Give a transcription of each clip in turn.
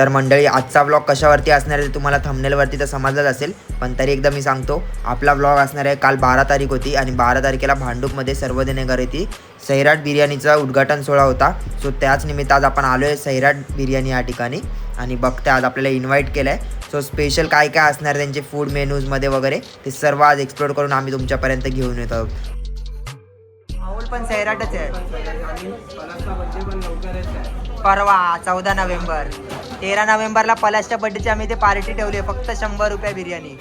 तर मंडळी आजचा ब्लॉग कशावरती असणार आहे ते तुम्हाला थंबनेलवरती तर समजलंच असेल पण तरी एकदा मी सांगतो आपला ब्लॉग असणार आहे काल बारा तारीख होती आणि बारा तारखेला भांडूपमध्ये सर्वजणे घर येते. सैराट बिर्याणीचा उद्घाटन सोहळा होता. सो त्याच निमित्त आज आपण आलो आहे सैराट बिर्याणी या ठिकाणी आणि बघते आज आपल्याला इन्व्हाइट केलं आहे सो स्पेशल काय काय असणार आहे त्यांचे फूड मेनूजमध्ये वगैरे ते सर्व आज एक्सप्लोर करून आम्ही तुमच्यापर्यंत घेऊन येत. आहोत पण सैराटच आहे. परवा चौदा नोव्हेंबर. तेरा नोव्हेंबरला पलाशच्या बड्डेची आम्ही ते पार्टी ठेवली आहे फक्त शंभर रुपये बिर्याणी.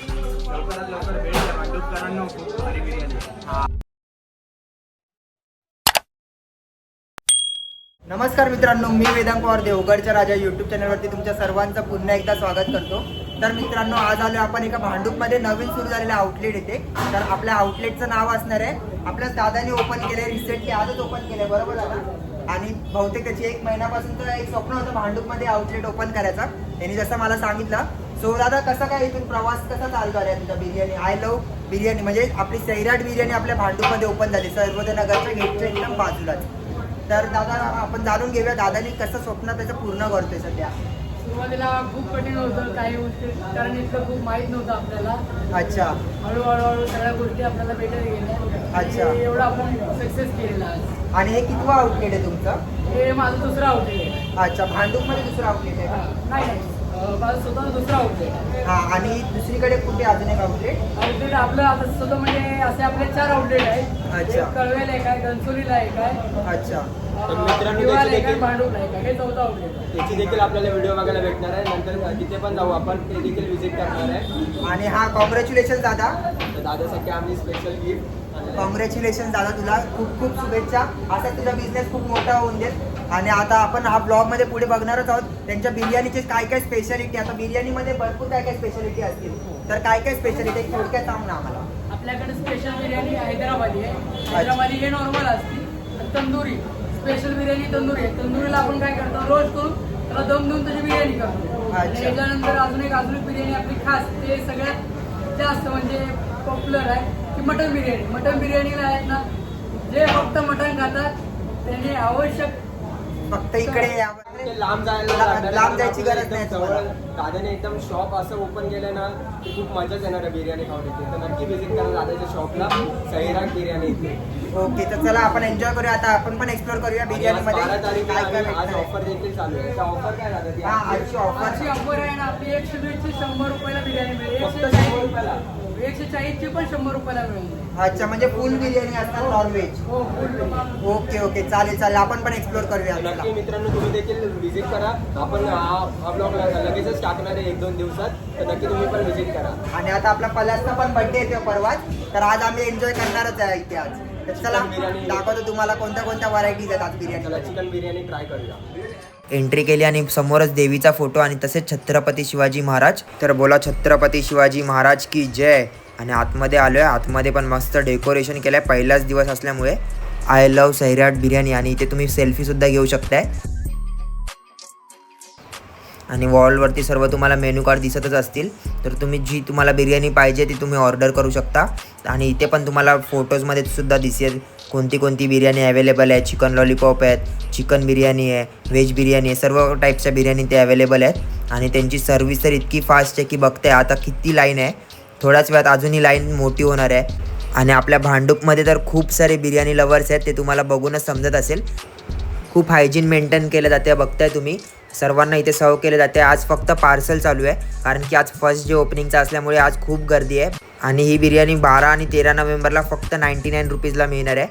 नमस्कार मित्रांनो मी वेदांत पवार देवगडच्या राजा युट्यूब चॅनलवरती तुमच्या सर्वांचं पुन्हा एकदा स्वागत करतो. तर मित्रांनो आज आलो आपण एका भांडूपमध्ये. नवीन सुरू झालेलं आउटलेट येते तर आपल्या आउटलेटचं नाव असणार आहे आपल्या दादाने ओपन केलंय रिसेंटली आजच ओपन केलंय बरोबर दादा? आणि बहुतेक त्याची एक महिन्यापासून एक स्वप्न होतं भांडूपमध्ये आउटलेट ओपन करायचा. त्यांनी जसं मला सांगितलं. सो दादा कसा काय इथून प्रवास कसा चालू आहे तुझा बिर्याणी? I love biryani. म्हणजे आपली सैराट बिर्याणी आपल्या भांडूपमध्ये ओपन झाली. सर्वोदय नगरच्या गेटच्या एकदम बाजूलाच. तर दादा आपण जाणून घेऊया दादानी कसं स्वप्न त्याचं पूर्ण करतोय सध्या. सुरुवातीला खूप कठीण होतं काही गोष्टी कारण इतकं खूप माहीत नव्हतं आपल्याला. अच्छा. हळूहळू हळू सगळ्या गोष्टी आपल्याला भेटत गेल्या. अच्छा. एवढं आपण सक्सेस केलेला आणि हे कितवा आउटलेट आहे तुमचं? हे माझं दुसरं आउटलेट आहे. अच्छा भांडूपमध्ये दुसरं आउटलेट आहे नाही. दुसरं आउटलेट आहे हा आणि दुसरीकडे कुठे अजून एक आउटलेट आउटलेट आपलं आता स्वतः म्हणजे असे आपले चार आउटलेट आहेत. अच्छा. कळवेला एक आहे घनसोलीला एक आहे. अच्छा. तर मित्रांनो, दिवाला त्याची एक आहे देखील- भांडूपला एक आहे. हे चौथा आउटलेट आहे. त्याची देखील आपल्याला व्हिडिओ बघायला भेटणार आहे. नंतर तिथे पण जाऊ आपण. ते देखील व्हिजिट करणार आहे. आणि हा कॉंग्रॅच्युलेशन दादा. तर दादासाठी आम्ही स्पेशल गिफ्ट कॉंग्रॅच्युलेशन दादा तुला. खूप खूप शुभेच्छा. असा तुझा बिझनेस खूप मोठा होऊन देत आणि आता आपण हा ब्लॉगमध्ये पुढे बघणारच आहोत. त्यांच्या बिर्याणीचे काय काय स्पेशालिटी आता बिर्याणीमध्ये भरपूर काय काय स्पेशालिटी असतील. तर काय काय स्पेशालिटी थोडक्यात सांग ना आम्हाला? आपल्याकडे स्पेशल बिर्याणी हैदराबादी आहे. हैदराबादी हे नॉर्मल असते. तंदुरी स्पेशल बिर्याणी तंदुरी आहे. तंदुरीला आपण काय करतो? रोज करून त्याला दम देऊन त्याची बिर्याणी करतो. त्याच्यानंतर अजून एक अजून एक बिर्याणी आपली खास ते सगळ्यात जास्त म्हणजे पॉप्युलर आहे की मटन बिर्याणी. मटन बिर्याणीला आहेत ना जे फक्त मटन खातात त्यांनी आवश्यक फक्त इकडे लांब जायला. लांब जायची गरज नाही. दादाने एकदम शॉप असं ओपन केलं ना की खूप मजाच येणार आहे बिर्याणी खाऊन तर नक्की व्हिजिट करा दादाच्या शॉपला सैराट बिर्याणी इथे. ओके तर चला आपण एन्जॉय करूया. आता आपण पण एक्सप्लोर करूया बिर्याणी मध्ये आज. ऑफर देखील चालू आहे. ऑफर काय दादा? हा आजची ऑफर अशी ऑफर आहे ना आपली एकशे वीसची शंभर रुपयाला बिर्याणी मिळेल. फक्त एकशे शंभर रुपयाला? चाळीस एकशे चाळीसची पण शंभर रुपयाला मिळेल. अच्छा म्हणजे फुल बिर्याणी असणार नॉनव्हेज हो. Okay okay. चालेल चालेल. आपण पण एक्सप्लोर करूया. मित्रांनो तुम्ही देखील व्हिजिट करा. आपण हा ब्लॉग लगेचच टाकणार आहे एक दोन दिवसात. तर नक्की तुम्ही पण व्हिजिट करा. आणि आता आपला पलासचा पण बर्थडे येतो परवाच. तर आज आम्ही एन्जॉय करणारच आहे इथे आज. तर चला. दाखवतो तुम्हाला कोणत्या कोणत्या व्हरायटीज आहेत आज चला बिर्याणी चिकन बिर्याणी ट्राय करूया. एंट्री केली आणि समोरच देवीचा फोटो आणि तसेच छत्रपती शिवाजी महाराज. तर बोला छत्रपती शिवाजी महाराज की जय. आणि आतमध्ये आलोय. आतमध्ये पण मस्त डेकोरेशन केलंय. पहिलाच दिवस असल्यामुळे. आय लव सैराट बिर्याणी आणि इथे तुम्ही सेल्फी सुद्धा घेऊ शकताय. आणि वॉलवरती सर्व तुम्हाला मेनू कार्ड दिसतच असतील. तर तुम्ही जी तुम्हाला बिर्याणी पाहिजे ती तुम्ही ऑर्डर करू शकता. आणि इथे पण तुम्हाला फोटोजमध्ये सुद्धा दिसेल कोणती कोणती बिर्याणी अवेलेबल आहे. चिकन लॉलीपॉप आहेत चिकन बिर्याणी आहे व्हेज बिर्याणी आहे. सर्व टाईपच्या बिर्याणी ते अवेलेबल आहेत. आणि त्यांची सर्व्हिस तर इतकी फास्ट आहे की बघते आता किती लाईन आहे. थोड्याच वेळात अजूनही लाईन मोठी होणार आहे. आणि आपल्या भांडूपमध्ये तर खूप सारे बिर्याणी लवर्स आहेत ते तुम्हाला बघूनच समजत असेल. खूप हायजीन मेंटेन केलं जाते बघताय तुम्ही. सर्वांना इथे सर्व केले जाते आज फक्त पार्सल चालू आहे कारण की आज फर्स्ट डे ओपनिंगचा असल्यामुळे आज खूप गर्दी आहे. आणि ही बिर्याणी बारा आणि तेरा नोव्हेंबरला फक्त नाईन्टी नाईन रुपीजला मिळणार आहे.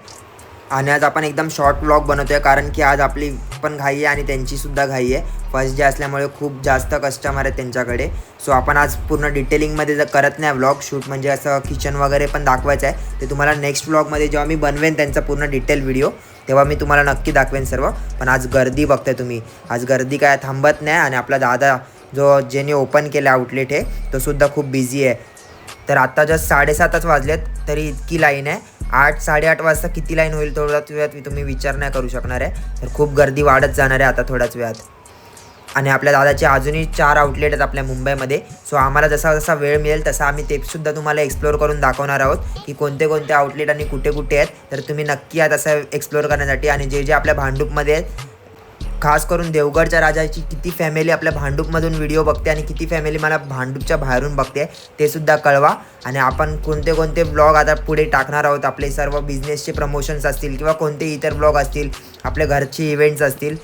आणि आज आपण एकदम शॉर्ट ब्लॉग बनवतोय कारण की आज आपली पण घाई आहे आणि त्यांची सुद्धा घाई आहे. फर्स्ट डे असल्यामुळे खूप जास्त कस्टमर आहेत त्यांच्याकडे. सो आपण आज पूर्ण डिटेलिंगमध्ये जर करत नाही ब्लॉग शूट म्हणजे असं किचन वगैरे पण दाखवायचं आहे. ते तुम्हाला नेक्स्ट ब्लॉगमध्ये जेव्हा मी बनवेन त्यांचा पूर्ण डिटेल व्हिडिओ तेव्हा मी तुम्हाला नक्की दाखवेन सर्व. पण आज गर्दी बघताय तुम्ही. आज गर्दी काय थांबत नाही आणि आपला दादा जो ज्याने ओपन केला आउटलेट आहे तो सुद्धा खूप बिझी आहे. तर आत्ता जस्ट साडेसातच वाजलेत तरी इतकी लाईन आहे. आठ साडेआठ वाजता किती लाईन होईल थोड्याच वेळात मी तुम्ही विचार नाही करू शकणार आहे. तर खूप गर्दी वाढत जाणार आहे आता थोड्याच वेळात. आणि आपल्या दादाचे अजूनही चार आउटलेट आहेत आपल्या मुंबईमध्ये. सो आम्हाला जसा जसा वेळ मिळेल तसा आम्ही ते सुद्धा तुम्हाला एक्सप्लोअर करून दाखवणार आहोत की कोणते कोणते आउटलेट आणि कुठे कुठे आहेत. तर तुम्ही नक्की या तसं एक्सप्लोअर करण्यासाठी. आणि जे जे आपल्या भांडूपमध्ये आहेत खास करून देवगडच्या राजाची किती फॅमिली आपल्या भांडूपमधून व्हिडिओ बघते आणि किती फॅमिली मला भांडूपच्या बाहेरून बघते ते सुद्धा कळवा. आणि आपण कोणते कोणते ब्लॉग आता पुढे टाकणार आहोत आपले सर्व बिझनेसचे प्रमोशन्स असतील किंवा कोणते इतर ब्लॉग असतील आपल्या घरचे इव्हेंट्स असतील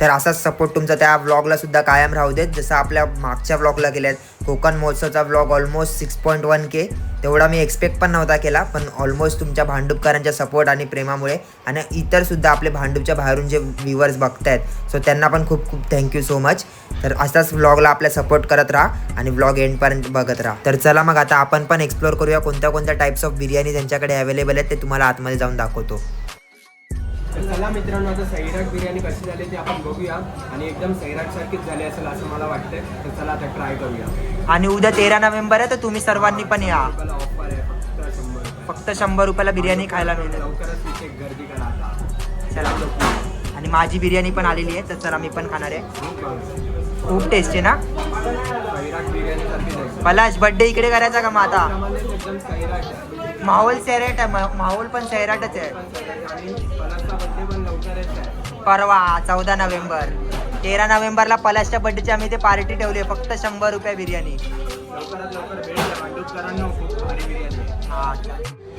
तर असाच सपोर्ट तुमचा त्या ब्लॉगला सुद्धा कायम राहू देत. जसं आपल्या मागच्या ब्लॉगला केल्यात Konkan महोत्सवचा blog almost six point one K. तेवढा मी एक्सपेक्ट पण नव्हता केला पण ऑलमोस्ट तुमच्या भांडुपकरांच्या सपोर्ट आणि प्रेमामुळे आणि इतर सुद्धा आपले भांडूपच्या बाहेरून जे व्ह्युअर्स बघतायत सो त्यांना पण खूप खूप थँक्यू सो मच तर असाच व्लॉगला आपल्या सपोर्ट करत राहा आणि व्लॉग एंडपर्यंत बघत राहा. तर चला मग आता आपण पण एक्सप्लोर करूया कोणत्या कोणत्या टाईप्स ऑफ बिर्याणी त्यांच्याकडे अवेलेबल आहेत ते तुम्हाला आतमध्ये जाऊन दाखवतो. तर चला मित्रांनो आता सैराट बिर्याणी कशी झाली ते आपण बघूया. आणि एकदम सैराट सारखीच झाली असेल असं मला वाटतंय. तर चला आता ट्राय करूया. आणि उद्या तेरा नोव्हेंबर आहे तर तुम्ही सर्वांनी पण या. मला ऑफर आहे फक्त शंभर रुपये. फक्त शंभर रुपयाला बिर्याणी खायला मिळेल. लवकरच तिथे गर्दी करा आता. चला. आणि माझी बिर्याणी पण आलेली आहे तर चला मी पण खाणार आहे. खूप टेस्टी ना? पलाश बड्डे इकडे करायचा का मग आता माहोल सैराट आहे माहोल पण सैराटच आहे. परवा चौदा नोव्हेंबर. तेरा नोव्हेंबरला पलाशच्या बड्डेची आम्ही ते पार्टी ठेवली आहे फक्त शंभर रुपये बिर्याणी.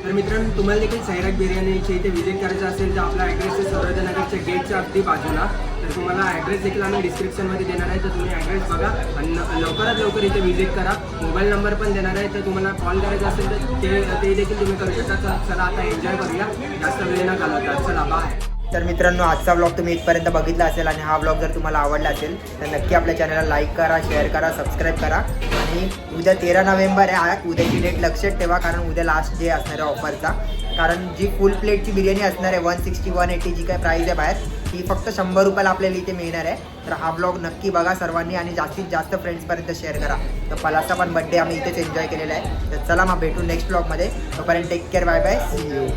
तर मित्रांनो तुम्हाला देखील सैराट बिर्याणीची इथे व्हिजिट करायचं असेल तर आपला ॲड्रेस आहे सौरभनगरच्या गेटच्या अगदी बाजूला. तर तुम्हाला ॲड्रेस देखील आम्ही डिस्क्रिप्शनमध्ये देणार आहे. तर तुम्ही ॲड्रेस बघा आणि लवकरात लवकर इथे व्हिजिट करा. मोबाईल नंबर पण देणार आहे. तर तुम्हाला कॉल करायचा असेल तर ते ते देखील तुम्ही करू शकता. तर चला आता एन्जॉय करूया. जास्त वेळ न घालवता. चला बाय तर मित्रांनो आजचा व्लॉग तुम्ही इथपर्यंत बघितला असेल आणि हा व्लॉग जर तुम्हाला आवडला असेल तर नक्की आपल्या चॅनलला लाईक करा शेअर करा सबस्क्राईब करा. आणि उद्या तेरा नोव्हेंबर आहे. उद्याची डेट लक्षात ठेवा कारण उद्या लास्ट डे असणार आहे ऑफरचा कारण जी फुल प्लेटची बिर्याणी असणार आहे वन सिक्स्टी वन एटी जी काय प्राईज आहे बाहेर ही फक्त शंभर रुपयाला आपल्याला इथे मिळणार आहे. तर हा ब्लॉग नक्की बघा सर्वांनी आणि जास्तीत जास्त फ्रेंड्सपर्यंत शेअर करा. तर पलासचा पण बड्डे आम्ही इथेच एन्जॉय केलेला आहे. तर चला मग भेटू नेक्स्ट ब्लॉगमध्ये तोपर्यंत take care bye bye see you